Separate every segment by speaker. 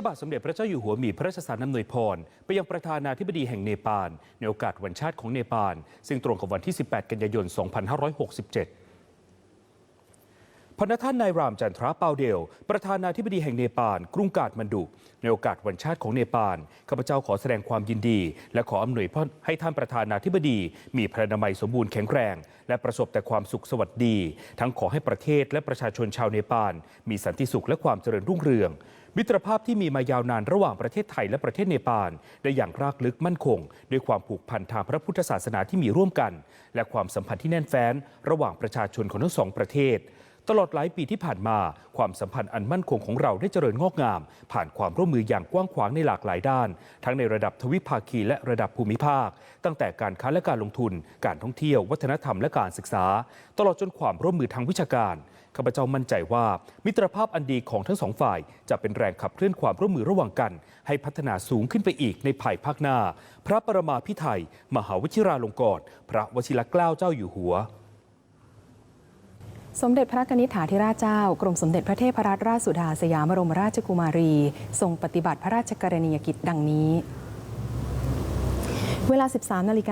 Speaker 1: พระบาทสมเด็จพระเจ้าอยู่หัวมีพระราชสารนำนวยพร ไปยังประธานาธิบดีแห่งเนปาลในโอกาสวันชาติของเนปาล ซึ่งตรงกับวันที่ 18 กันยายน 2567พระท่านนายรามจันทราเปาเดล ประธานาธิบดีแห่งเนปาล กรุงกาดมันดุ ในโอกาสวันชาติของเนปาล ข้าพเจ้าขอแสดงความยินดี และขออำนวยพรให้ท่านประธานาธิบดี มีพระนามัยสมบูรณ์แข็งแรง และประสบแต่ความสุขสวัสดี ทั้งขอให้ประเทศและประชาชนชาวเนปาล มีสันติสุขและความเจริญรุ่งเรือง มิตรภาพที่มีมายาวนานระหว่างประเทศไทยและประเทศเนปาลได้อย่างรากลึกมั่นคง ด้วยความผูกพันทางพระพุทธศาสนาที่มีร่วมกัน และความสัมพันธ์ที่แน่นแฟ้น ระหว่างประชาชนของทั้งสองประเทศ ตลอดหลายปีที่ผ่านมา ความสัมพันธ์อันมั่นคงของเราได้เจริญงอกงาม ผ่านความร่วมมืออย่างกว้างขวางในหลากหลายด้าน ทั้งในระดับทวิภาคีและระดับภูมิภาค ตั้งแต่การค้าและการลงทุน การท่องเที่ยว วัฒนธรรมและการศึกษา ตลอดจนความร่วมมือทางวิชาการ ข้าพเจ้ามั่นใจว่า มิตรภาพอันดีของทั้งสองฝ่าย จะเป็นแรงขับเคลื่อนความร่วมมือระหว่างกัน ให้พัฒนาสูงขึ้นไปอีกในภายภาคหน้า พระประมาพิไทย มหาวชิราลงกรณ์พระวชิรเกล้าเจ้าอยู่หัว
Speaker 2: สมเด็จพระกนิษฐาธิราชเจ้า กรมสมเด็จพระเทพรัตนราชสุดาสยามบรมราชกุมารี ทรงปฏิบัติพระราชกรณียกิจดังนี้ เวลา 13นาฬิก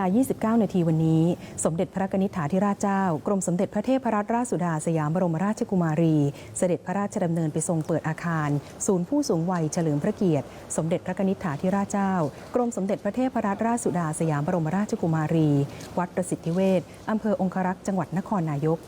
Speaker 2: า29 นาทีวันนี้ สมเด็จพระกนิษฐาธิราชเจ้า กรมสมเด็จพระเทพรัตนราชสุดาสยามบรมราชกุมารี เสด็จพระราชดำเนินไปทรงเปิดอาคาร ศูนย์ผู้สูงวัยเฉลิมพระเกียรติ สมเด็จพระกนิษฐาธิราชเจ้า กรมสมเด็จพระเทพรัตนราชสุดาสยามบรมราชกุมารี วัดประสิทธิเวชอำเภอองครักษ์จังหวัดนครนายก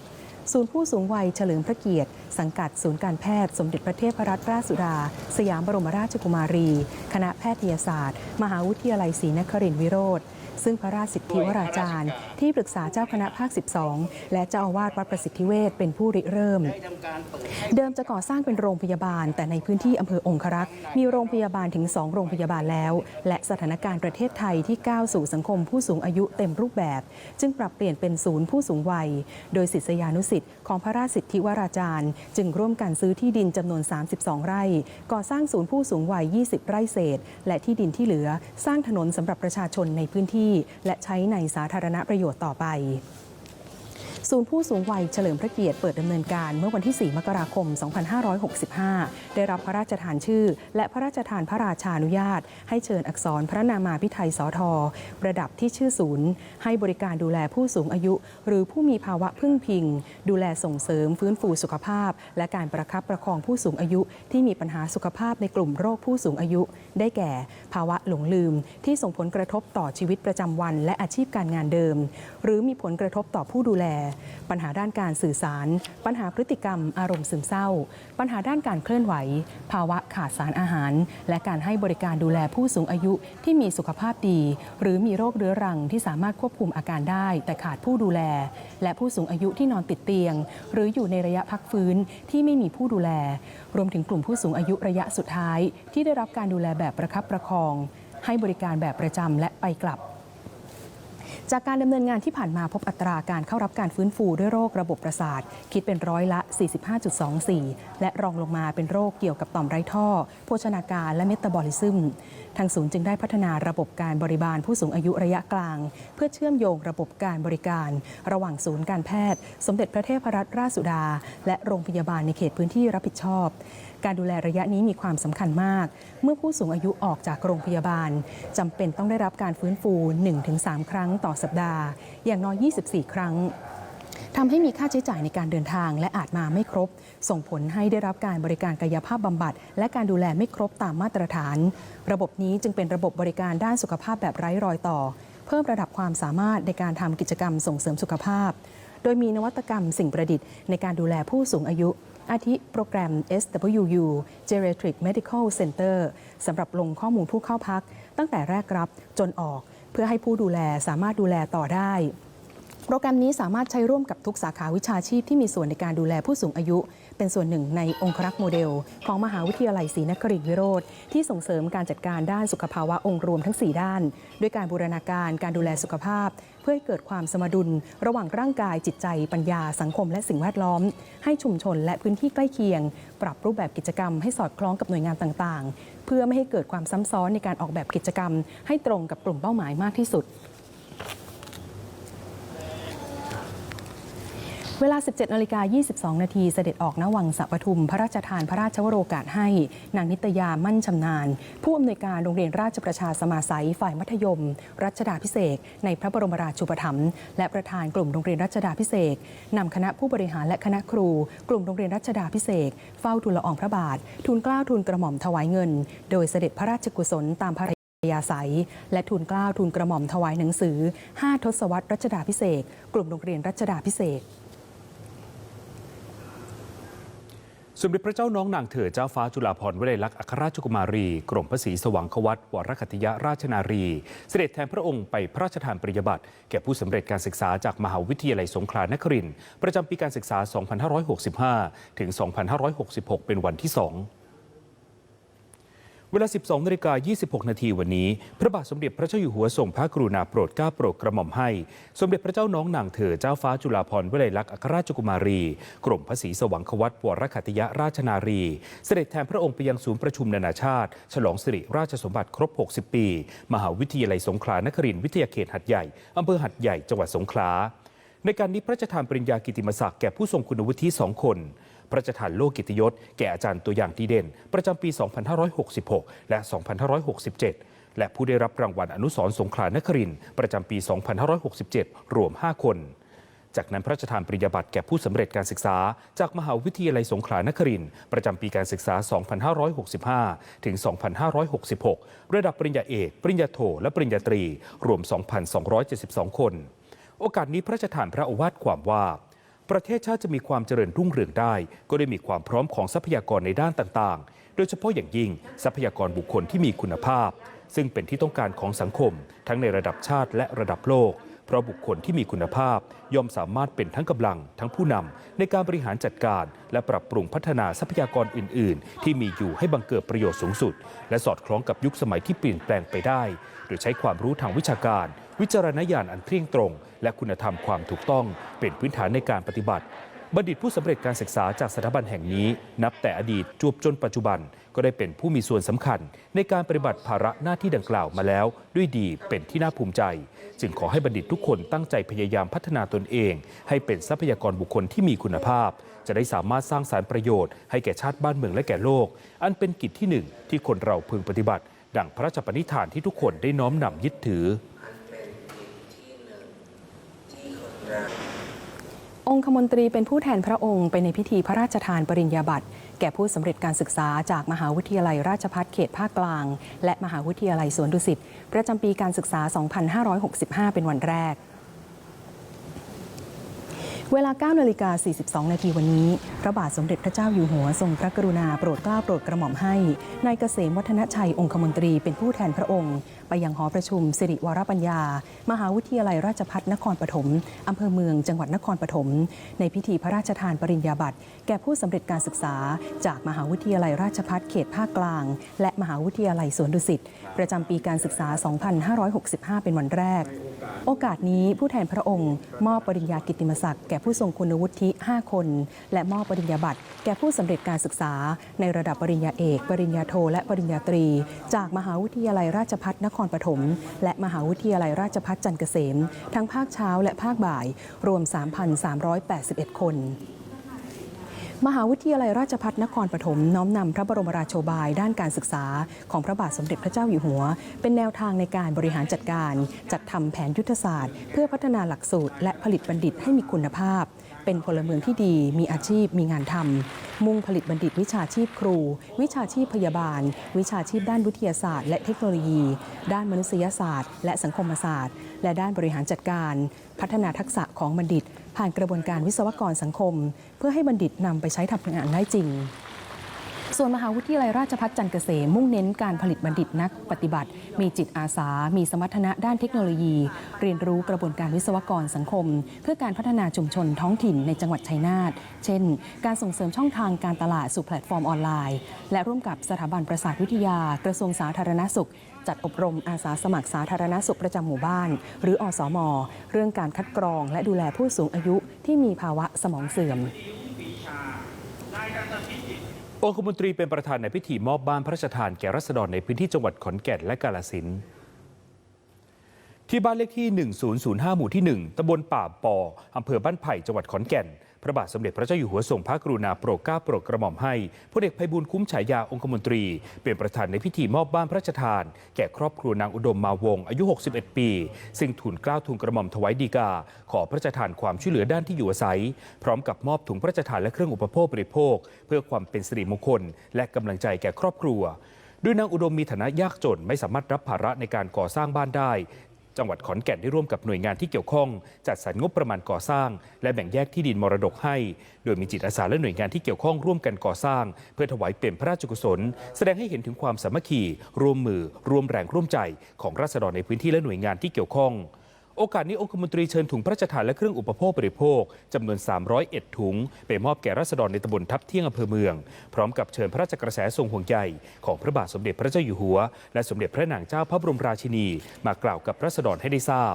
Speaker 2: ศูนย์ผู้สูงวัยเฉลิมพระเกียรติ สังกัดศูนย์การแพทย์สมเด็จพระเทพรัตนราชสุดา สยามบรมราชกุมารี คณะแพทยศาสตร์ มหาวิทยาลัยศรีนครินทรวิโรธ ซึ่งพระราชสิทธิวราจารย์ ที่ปรึกษาเจ้าคณะภาค 12 และเจ้าอาวาสวัดประสิทธิเวชเป็นผู้ริเริ่ม เดิมจะก่อสร้างเป็นโรงพยาบาล แต่ในพื้นที่อำเภอองครักษ์มีโรงพยาบาลถึง 2 โรงพยาบาลแล้ว และสถานการณ์ประเทศไทยที่ก้าวสู่สังคมผู้สูงอายุเต็มรูปแบบ จึงปรับเปลี่ยนเป็นศูนย์ผู้สูงวัย โดยศิษยานุสิษย์ของพระราชสิทธิวราจารย์ จึงร่วมกันซื้อที่ดินจำนวน 32 ไร่ ก่อสร้างศูนย์ผู้สูงวัย 20 ไร่เศษ และที่ดินที่เหลือ สร้างถนนสำหรับประชาชนในพื้นที่และใช้ในสาธารณประโยชน์ต่อไป ศูนย์ผู้สูงวัยเฉลิมพระเกียรติเปิดดำเนินการเมื่อวันที่ 4 มกราคม 2565 ได้รับพระราชทานชื่อ และพระราชทานพระราชานุญาต ให้เชิญอักษรพระนามาพิไทยสอทอประดับที่ชื่อศูนย์ ให้บริการดูแลผู้สูงอายุ หรือผู้มีภาวะพึ่งพิง ดูแลส่งเสริมฟื้นฟูสุขภาพ และการประคับประคองผู้สูงอายุ ที่มีปัญหาสุขภาพในกลุ่มโรคผู้สูงอายุ ได้แก่ ภาวะหลงลืม ที่ส่งผลกระทบต่อชีวิตประจำวัน และอาชีพการงานเดิม หรือมีผลกระทบต่อผู้ดูแลปัญหาด้านการสื่อสาร ปัญหาพฤติกรรม อารมณ์ซึมเศร้า ปัญหาด้านการเคลื่อนไหว ภาวะขาดสารอาหาร และการให้บริการดูแลผู้สูงอายุที่มีสุขภาพดี หรือมีโรคเรื้อรังที่สามารถควบคุมอาการได้ แต่ขาดผู้ดูแล และผู้สูงอายุที่นอนติดเตียง หรืออยู่ในระยะพักฟื้นที่ไม่มีผู้ดูแล รวมถึงกลุ่มผู้สูงอายุระยะสุดท้าย ที่ได้รับการดูแลแบบประคับประคอง ให้บริการแบบประจำและไปกลับ จากการดำเนินงานที่ผ่านมาพบอัตราการเข้ารับการฟื้นฟูด้วยโรคระบบประสาท คิดเป็นร้อยละ 45.24 และรองลงมาเป็นโรคเกี่ยวกับต่อมไร้ท่อ โภชนาการและเมตาบอลิซึม ทางศูนย์จึงได้พัฒนาระบบการบริบาลผู้สูงอายุระยะกลาง เพื่อเชื่อมโยงระบบการบริการ ระหว่างศูนย์การแพทย์ สมเด็จพระเทพรัตนราชสุดา และโรงพยาบาลในเขตพื้นที่รับผิดชอบ การดูแลระยะนี้มีความสำคัญมาก เมื่อผู้สูงอายุออกจากโรงพยาบาลจำเป็นต้องได้รับการฟื้นฟู 1-3 ครั้งต่อสัปดาห์ อย่างน้อย 24 ครั้งทำให้มีค่าใช้จ่ายในการเดินทางและอาจมาไม่ครบ ส่งผลให้ได้รับการบริการกายภาพบำบัด และการดูแลไม่ครบตามมาตรฐาน ระบบนี้จึงเป็นระบบบริการด้านสุขภาพแบบไร้รอยต่อ เพิ่มระดับความสามารถในการทำกิจกรรมส่งเสริมสุขภาพ โดยมีนวัตกรรมสิ่งประดิษฐ์ในการดูแลผู้สูงอายุ อาทิโปรแกรม SWU Geriatric Medical Center สำหรับลงข้อมูลผู้เข้าพัก ตั้งแต่แรกรับจนออก เพื่อให้ผู้ดูแลสามารถดูแลต่อได้ โปรแกรมนี้สามารถใช้ร่วมกับทุกสาขาวิชาชีพที่มีส่วนในการดูแลผู้สูงอายุ เป็นส่วนหนึ่งในองครักษ์โมเดล ของมหาวิทยาลัยศรีนครินทรวิโรธที่ส่งเสริมการจัดการด้านสุขภาวะองค์รวมทั้ง 4 ด้าน ด้วยการบูรณาการการดูแลสุขภาพ เพื่อให้เกิดความสมดุล ระหว่างร่างกายจิตใจ ปัญญาสังคม และสิ่งแวดล้อม ให้ชุมชนและพื้นที่ใกล้เคียง ปรับรูปแบบกิจกรรมให้สอดคล้องกับหน่วยงานต่าง ๆ เพื่อไม่ให้เกิดความซ้ำซ้อนในการออกแบบกิจกรรม ให้ตรงกับกลุ่มเป้าหมายมากที่สุด เวลา 17นาฬิกา22 นาทีเสด็จออกณวังสะปทุม พระราชทานพระราชวโรกาสให้ นางนิตยามั่นชำนาญ ผู้อำนวยการโรงเรียนราชประชาสมาสัยฝ่ายมัธยม รัชดาพิเศษในพระบรมราชูปถัมภ์และประธานกลุ่มโรงเรียนรัชดาพิเศษนำคณะผู้บริหารและคณะครู กลุ่มโรงเรียนรัชดาพิเศษเฝ้าทูลละอองพระบาท ทูลเกล้าทูลกระหม่อมถวายเงิน โดยเสด็จพระราชกุศลตามพระยาศัยและทูลเกล้าทูลกระหม่อมถวายหนังสือ 5 ทศวรรษรัชดาพิเศษกลุ่มโรงเรียนรัชดาพิเศษก
Speaker 1: สมเด็จพระเจ้าน้องนางเธอเจ้าฟ้าจุฬาภรณ์วลัยลักษณ์อัครราชกุมารี กรมพระศรีสว่างควัตวรคติยราชนารี เสด็จแทนพระองค์ไปพระราชทานปริญญาบัตรแก่ผู้สำเร็จการศึกษาจากมหาวิทยาลัยสงขลานครินทร์ประจำปีการศึกษา 2565 ถึง 2566 เป็นวันที่ 2 เวลา 12นาฬิกา26 นาทีวันนี้ พระบาทสมเด็จพระเจ้าอยู่หัวทรงพระกรุณาโปรดเกล้าโปรดกระหม่อมให้ สมเด็จพระเจ้าน้องนางเธอเจ้าฟ้าจุฬาภรณ์วลัยลักษณ์อัครราชกุมารี กรมพระศรีสว่างควัตวรคัตยราชนารี เสด็จแทนพระองค์ไปยังศูนย์ประชุมนานาชาติ ฉลองสิริราชสมบัติครบ 60 ปี มหาวิทยาลัยสงขลานครินทร์วิทยาเขตหัดใหญ่อำเภอหัดใหญ่จังหวัดสงขลา ในการนี้พระราชทานปริญญากิติมศักดิ์แก่ผู้ทรงคุณวุฒิสองคน พระราชทานโลกกิตยศแก่อาจารย์ตัวอย่างดีเด่น ประจำปี 2566 และ 2567 และผู้ได้รับรางวัลอนุสรณ์สงขลานครินทร์ประจำปี 2567 รวม 5 คน จากนั้นพระราชทานปริญญาบัตรแก่ผู้สำเร็จการศึกษา จากมหาวิทยาลัยสงขลานครินทร์ประจำปีการศึกษา 2565 ถึง 2566 ระดับปริญญาเอก ปริญญาโท และปริญญาตรี รวม 2,272 คน โอกาสนี้พระราชทานพระโอวาทความว่า ประเทศชาติจะมีความเจริญรุ่งเรืองได้ ก็ได้มีความพร้อมของทรัพยากรในด้านต่างๆ โดยเฉพาะอย่างยิ่งทรัพยากรบุคคลที่มีคุณภาพ ซึ่งเป็นที่ต้องการของสังคม ทั้งในระดับชาติและระดับโลก เพราะบุคคลที่มีคุณภาพ ย่อมสามารถเป็นทั้งกำลัง ทั้งผู้นำในการบริหารจัดการ และปรับปรุงพัฒนาทรัพยากรอื่น ๆ ที่มีอยู่ให้บังเกิดประโยชน์สูงสุด และสอดคล้องกับยุคสมัยที่เปลี่ยนแปลงไปได้ โดยใช้ความรู้ทางวิชาการ วิจารณญาณอันเที่ยงตรง และคุณธรรมความถูกต้องเป็นพื้นฐานในการปฏิบัติ บัณฑิตผู้สำเร็จการศึกษาจากสถาบันแห่งนี้ นับแต่อดีตจวบจนปัจจุบัน ก็ได้เป็นผู้มีส่วนสำคัญ ในการปฏิบัติภาระหน้าที่ดังกล่าวมาแล้ว ด้วยดีเป็นที่น่าภูมิใจ จึงขอให้บัณฑิตทุกคนตั้งใจพยายามพัฒนาตนเอง ให้เป็นทรัพยากรบุคคลที่มีคุณภาพ จะได้สามารถสร้างสารรค์ประโยชน์ให้แก่ชาติบ้านเมืองและแก่โลก อันเป็นกิจที่หนึ่งที่คนเราพึงปฏิบัติ ดังพระราชปณิธานที่ทุกคนได้น้อมนำยึดถือ
Speaker 2: องคมนตรีเป็นผู้แทนพระองค์ไปในพิธีพระราชทานปริญญาบัตร แก่ผู้สำเร็จการศึกษาจากมหาวิทยาลัยราชภัฏเขตภาคกลาง และมหาวิทยาลัยสวนดุสิตประจำปีการศึกษา 2565 เป็นวันแรก เวลา 9 นาฬิกา 42 นาทีวันนี้ พระบาทสมเด็จพระเจ้าอยู่หัวทรงพระกรุณาโปรดเกล้าโปรดกระหม่อมให้นายเกษมวัฒนชัยองคมนตรีเป็นผู้แทนพระองค์ ไปยังหอประชุมสิริวรปัญญา มหาวิทยาลัยราชภัฏนครปฐมอำเภอเมืองจังหวัดนครปฐมในพิธีพระราชทานปริญญาบัตร แก่ผู้สำเร็จการศึกษา จากมหาวิทยาลัยราชภัฏเขตภาคกลาง และมหาวิทยาลัยสวนดุสิตประจำปีการศึกษา 2565 เป็นวันแรก โอกาสนี้ผู้แทนพระองค์ มอบปริญญากิติมศักดิ์แก่ผู้ทรงคุณวุฒิ 5 คน และมอบปริญญาบัตรแก่ผู้สำเร็จการศึกษา ในระดับปริญญาเอก ปริญญาโท และปริญญาตรี จากมหาวิทยาลัยราชภัฏนครรปฐม และมหาวิทยาลัยราชภัฏจันเกษม ทั้งภาคเช้าและภาคบ่าย รวม 3,381 คนมหาวิทยาลัยราชภัฏนครปฐมน้อมนำพระบรมราโชบายด้านการศึกษา ของพระบาทสมเด็จพระเจ้าอยู่หัว เป็นแนวทางในการบริหารจัดการ จัดทำแผนยุทธศาสตร์ เพื่อพัฒนาหลักสูตร และผลิตบัณฑิตให้มีคุณภาพ เป็นพลเมืองที่ดี มีอาชีพ มีงานทำ มุ่งผลิตบัณฑิตวิชาชีพครู วิชาชีพพยาบาล วิชาชีพด้านวิทยาศาสตร์ และเทคโนโลยี ด้านมนุษยศาสตร์ และสังคมศาสตร์ และด้านบริหารจัดการ พัฒนาทักษะของบัณฑิต ผ่านกระบวนการวิศวกรสังคม เพื่อให้บัณฑิตนำไปใช้ทำงานได้จริง ส่วนมหาวิทยาลัยราชภัฏจันทร์เกษมมุ่งเน้นการผลิตบัณฑิตนักปฏิบัติ มีจิตอาสา มีสมรรถนะด้านเทคโนโลยี เรียนรู้กระบวนการวิศวกรสังคม เพื่อการพัฒนาชุมชนท้องถิ่นในจังหวัดชัยนาทเช่น การส่งเสริมช่องทางการตลาดสู่แพลตฟอร์มออนไลน์ และร่วมกับสถาบันประสาทวิทยา กระทรวงสาธารณสุขจัดอบรมอาสาสมัครสาธารณสุขประจำหมู่บ้าน หรืออสม เรื่องการคัดกรองและดูแลผู้สูงอายุที่มีภาวะสมองเสื่อม
Speaker 1: องคมนตรีเป็นประธานในพิธีมอบบ้านพระราชทานแก่รัษฎรในพื้นที่จังหวัดขอนแก่นและกาฬสินธุ์ที่บ้านเลขที่ 1005 หมู่ที่ 1ตำบลป่าปออำเภอบ้านไผ่จังหวัดขอนแก่น พระบาทสมเด็จพระเจ้าอยู่หัวทรงพระกรุณาโปรดเกล้าโปรดกระหม่อมให้พลเอกไพบูลคุ้มฉายาองคมนตรี เป็นประธานในพิธีมอบบ้านพระราชทาน แก่ครอบครัวนางอุดมมาวงอายุ 61 ปี ซึ่งทูลเกล้าทูลกระหม่อมถวายดีกา ขอพระราชทานความช่วยเหลือด้านที่อยู่อาศัย พร้อมกับมอบถุงพระราชทานและเครื่องอุปโภคบริโภค เพื่อความเป็นสิริมงคล และกำลังใจแก่ครอบครัวด้วยนางอุดมมีฐานะยากจนไม่สามารถรับภาระในการก่อสร้างบ้านได้ จังหวัดขอนแก่นได้ร่วมกับหน่วยงานที่เกี่ยวข้อง จัดสรรงบประมาณก่อสร้าง และแบ่งแยกที่ดินมรดกให้ โดยมีจิตอาสาและหน่วยงานที่เกี่ยวข้องร่วมกันก่อสร้าง เพื่อถวายเป็นพระราชกุศล แสดงให้เห็นถึงความสามัคคีร่วมมือร่วมแรงร่วมใจของราษฎรในพื้นที่และหน่วยงานที่เกี่ยวข้อง โอกาสนี้องคมนตรีเชิญถุงพระราชทานและเครื่องอุปโภคบริโภคจำนวน 301 ถุง ไปมอบแก่ราษฎรในตำบลทับเที่ยงอำเภอเมือง พร้อมกับเชิญพระราชกระแสทรงห่วงใยของพระบาทสมเด็จพระเจ้าอยู่หัว และสมเด็จพระนางเจ้าพระบรมราชินี มากล่าวกับราษฎรให้ได้ทราบ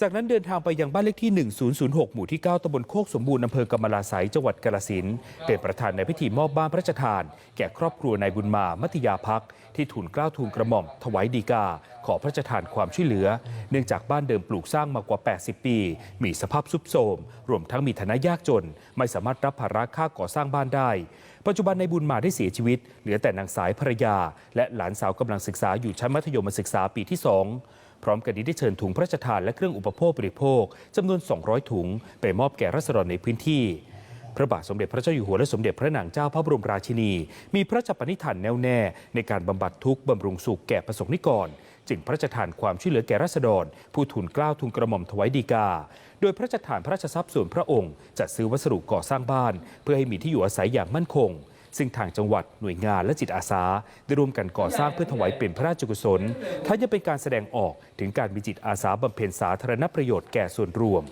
Speaker 1: จากนั้นเดินทางไปยังบ้านเลขที่ 1006 หมู่ที่ 9ตำบลโคกสมบูรณ์อำเภอกำมะลาไสยจังหวัดกาฬสินเป็นประธานในพิธีมอบบ้านพระราชทาน แก่ครอบครัวนายบุญมา มัตยาพักที่ทูลเกล้าทูลกระหม่อม ถวายดีกา ขอพระราชทานความช่วยเหลือ เนื่องจากบ้านเดิมปลูกสร้างมากว่า 80 ปี มีสภาพสุดโทรม รวมทั้งมีฐานะยากจน ไม่สามารถรับภาระค่าก่อสร้างบ้านได้ ปัจจุบันในบุญมาได้เสียชีวิต เหลือแต่นางสายภรรยา และหลานสาวกำลังศึกษาอยู่ชั้นมัธยมศึกษาปีที่สอง พร้อมกันนี้ได้เชิญถุงพระราชทานและเครื่องอุปโภคบริโภคจำนวน 200 ถุง ไปมอบแก่รัษฎรในพื้นที่พระบาทสมเด็จพระเจ้าอยู่หัวและสมเด็จพระนางเจ้าพระบรมราชินี มีพระราชปณิธานแน่วแน่ ในการบำบัดทุกข์บำรุงสุขแก่ประสงค์นิกร จึงพระราชทานความช่วยเหลือแก่รัษฎร ผู้ทูลกล้าวทูลกระหม่อมถวายดีกา โดยพระราชทานพระราชทรัพย์ส่วนพระองค์จัดซื้อวัสดุก่อสร้างบ้าน เพื่อให้มีที่อยู่อาศัยอย่างมั่นคง ซึ่งทางจังหวัดหน่วยงานและจิตอาสา ได้ร่วมกันก่อสร้างเพื่อถวายเป็นพระราชกุศลทั้งยังเป็นการแสดงออกถึงการมีจิตอาสาบำเพ็ญสาธารณประโยชน์แก่ส่วนรวม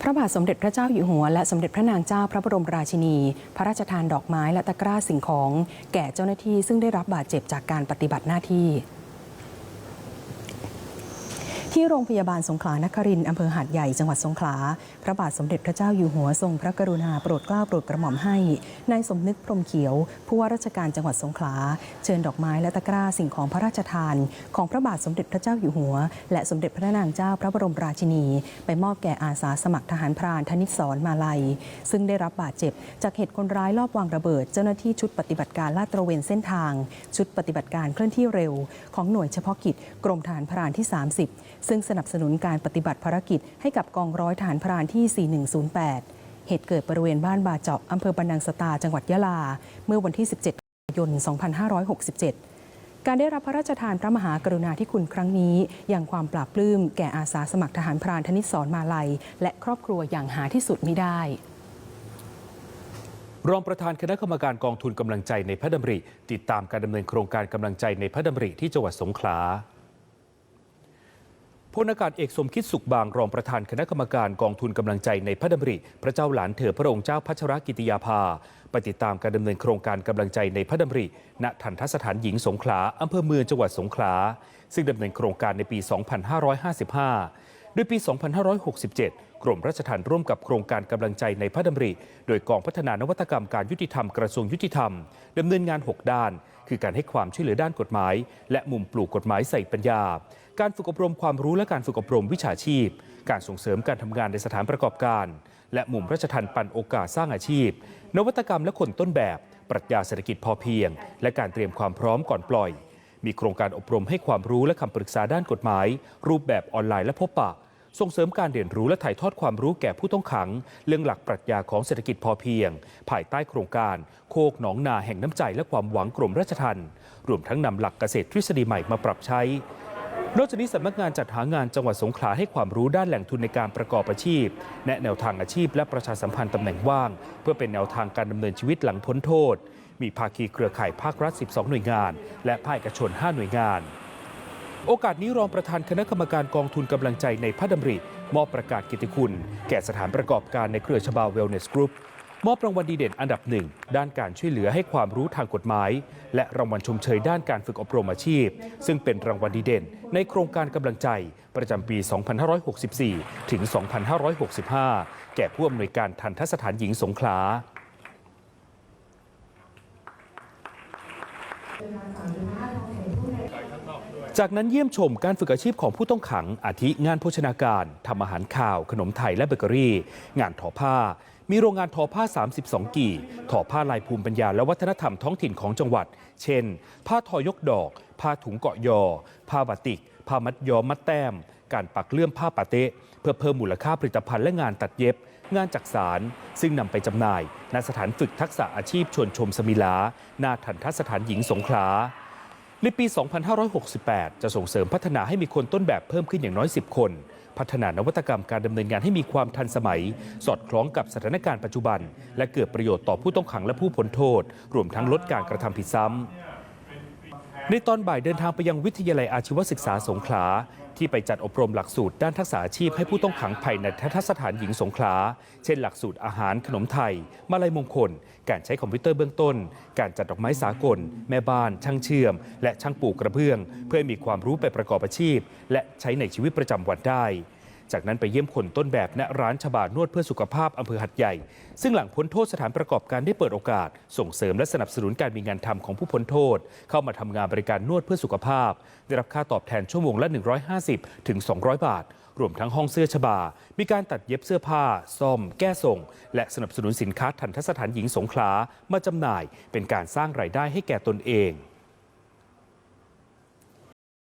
Speaker 2: พระบาทสมเด็จพระเจ้าอยู่หัว และสมเด็จพระนางเจ้าพระบรมราชินี พระราชทานดอกไม้และตะกร้าสิ่งของ แก่เจ้าหน้าที่ซึ่งได้รับบาดเจ็บจากการปฏิบัติหน้าที่ ที่โรงพยาบาลสงขลานครินทร์อำเภอหาดใหญ่จังหวัดสงขลา พระบาทสมเด็จพระเจ้าอยู่หัวทรงพระกรุณาโปรดเกล้าโปรดกระหม่อมให้นายสมนึกพรมเขียว ผู้ว่าราชการจังหวัดสงขลา เชิญดอกไม้และตะกร้าสิ่งของพระราชทาน ของพระบาทสมเด็จพระเจ้าอยู่หัว และสมเด็จพระนางเจ้าพระบรมราชินี ไปมอบแก่อาสาสมัครทหารพรานธนิตสอนมาลัย ซึ่งได้รับบาดเจ็บ จากเหตุคนร้ายลอบวางระเบิด เจ้าหน้าที่ชุดปฏิบัติการลาดตระเวนเส้นทาง ชุดปฏิบัติการเคลื่อนที่เร็ว ของหน่วยเฉพาะกิจกรมทหารพรานที่ 30ซึ่งสนับสนุนการปฏิบัติภารกิจให้กับกองร้อยทหารพรานที่ 4108 เหตุเกิดบริเวณบ้านบาเจาะอำเภอบันนังสตาจังหวัดยะลา เมื่อวันที่ 17กันยายน 2567 การได้รับพระราชทานพระมหากรุณาธิคุณครั้งนี้ อย่างความปราบปลื้มแก่อาสาสมัครทหารพรานธนิตสอนมาลัย และครอบครัวอย่างหาที่สุดมิได้
Speaker 1: รองประธานคณะกรรมการกองทุนกำลังใจในพระดำริ ติดตามการดำเนินโครงการกำลังใจในพระดำริที่จังหวัดสงขลา พลอากาศเอกสมคิดสุขบางรองประธานคณะกรรมการกองทุนกำลังใจในพระดำริ พระเจ้าหลานเธอพระองค์เจ้าพัชรกิติยาภาไปติดตามการดำเนินโครงการกำลังใจในพระดำริ ณทันทสถานหญิงสงขลาอำเภอเมืองจังหวัดสงขลา ซึ่งดำเนินโครงการในปี 2555 โดยปี 2567 กรมราชทัณฑ์ร่วมกับโครงการกำลังใจในพระดำริ โดยกองพัฒนานวัตกรรมการยุติธรรมกระทรวงยุติธรรมดำเนินงาน 6 ด้าน คือการให้ความช่วยเหลือด้านกฎหมาย และมุมปลูกกฎหมายใส่ปัญญา การฝึกอบรมความรู้และการฝึกอบรมวิชาชีพ การส่งเสริมการทำงานในสถานประกอบการ และมุมราชทันปันโอกาสสร้างอาชีพ นวัตกรรมและคนต้นแบบ ปรัชญาเศรษฐกิจพอเพียง และการเตรียมความพร้อมก่อนปล่อย มีโครงการอบรมให้ความรู้และคำปรึกษาด้านกฎหมาย รูปแบบออนไลน์และพบปะส่งเสริมการเรียนรู้และถ่ายทอดความรู้แก่ผู้ต้องขัง เรื่องหลักปรัชญาของเศรษฐกิจพอเพียง ภายใต้โครงการ โคกหนองนาแห่งน้ำใจและความหวังกรมราชทัณฑ์รวมทั้งนำหลักเกษตรทฤษฎีใหม่มาปรับใช้ นอกจากนี้สำนักงานจัดหางานจังหวัดสงขลาให้ความรู้ด้านแหล่งทุนในการประกอบอาชีพ แนะแนวทางอาชีพและประชาสัมพันธ์ตำแหน่งว่าง เพื่อเป็นแนวทางการดำเนินชีวิตหลังพ้นโทษ มีภาคีเครือข่ายภาครัฐ 12 หน่วยงาน และภาคเอกชน 5 หน่วยงานโอกาสนี้รองประธานคณะกรรมการกองทุนกำลังใจในพระดำริ มอบประกาศกิตติคุณ แก่สถานประกอบการในเครือชบาเวลเนสกรุ๊ป มอบรางวัลดีเด่นอันดับหนึ่งด้านการช่วยเหลือให้ความรู้ทางกฎหมาย และรางวัลชมเชยด้านการฝึกอบรมอาชีพ ซึ่งเป็นรางวัลดีเด่น ในโครงการกำลังใจ ประจำปี 2564 ถึง 2565 แก่ผู้อำนวยการทันทสถานหญิงสงขลาจากนั้นเยี่ยมชมการฝึกอาชีพของผู้ต้องขังอาทิงานโภชนาการทำอาหารข่าว ขนมไทยและเบเกอรี่ งานทอผ้า มีโรงงานทอผ้า 32 กี่ทอผ้าลายภูมิปัญญาและวัฒนธรรมท้องถิ่นของจังหวัด เช่น ผ้าทอยกดอก ผ้าถุงเกาะยอ ผ้าบาติก ผ้ามัดย้อมมัดแต้ม การปักเลื่อมผ้าปาเตะ เพื่อเพิ่มมูลค่าผลิตภัณฑ์และงานตัดเย็บ งานจักสารซึ่งนำไปจำหน่ายณสถานฝึกทักษะอาชีพชวนชมสมิลาหนาทันทสถานหญิงสงขลาในปี 2568 จะส่งเสริมพัฒนาให้มีคนต้นแบบเพิ่มขึ้นอย่างน้อย 10 คน พัฒนานวัตกรรมการดำเนินงานให้มีความทันสมัย สอดคล้องกับสถานการณ์ปัจจุบัน และเกิดประโยชน์ต่อผู้ต้องขังและผู้พ้นโทษ รวมทั้งลดการกระทำผิดซ้ำในตอนบ่ายเดินทางไปยังวิทยาลัยอาชีวศึกษาสงขลา ที่ไปจัดอบรมหลักสูตรด้านทักษะอาชีพให้ผู้ต้องขังภายในทัศสถานหญิงสงขลา เช่น หลักสูตรอาหารขนมไทย มาลัยมงคล การใช้คอมพิวเตอร์เบื้องต้น การจัดดอกไม้สากล แม่บ้าน ช่างเชื่อม และช่างปลูกกระเบื้อง เพื่อให้มีความรู้ไปประกอบอาชีพ และใช้ในชีวิตประจำวันได้ จากนั้นไปเยี่ยมคนต้นแบบณร้านฉบานวดเพื่อสุขภาพอำเภอหัดใหญ่ ซึ่งหลังพ้นโทษสถานประกอบการได้เปิดโอกาส ส่งเสริมและสนับสนุนการมีงานทำของผู้พ้นโทษ เข้ามาทำงานบริการนวดเพื่อสุขภาพ ได้รับค่าตอบแทนชั่วโมงละ 150ถึง200 บาท รวมทั้งห้องเสื้อฉบา มีการตัดเย็บเสื้อผ้า ซ่อม แก้ส่ง และสนับสนุนสินค้าทันทสถานหญิงสงขลามาจำหน่าย เป็นการสร้างรายได้ให้แก่ตนเอง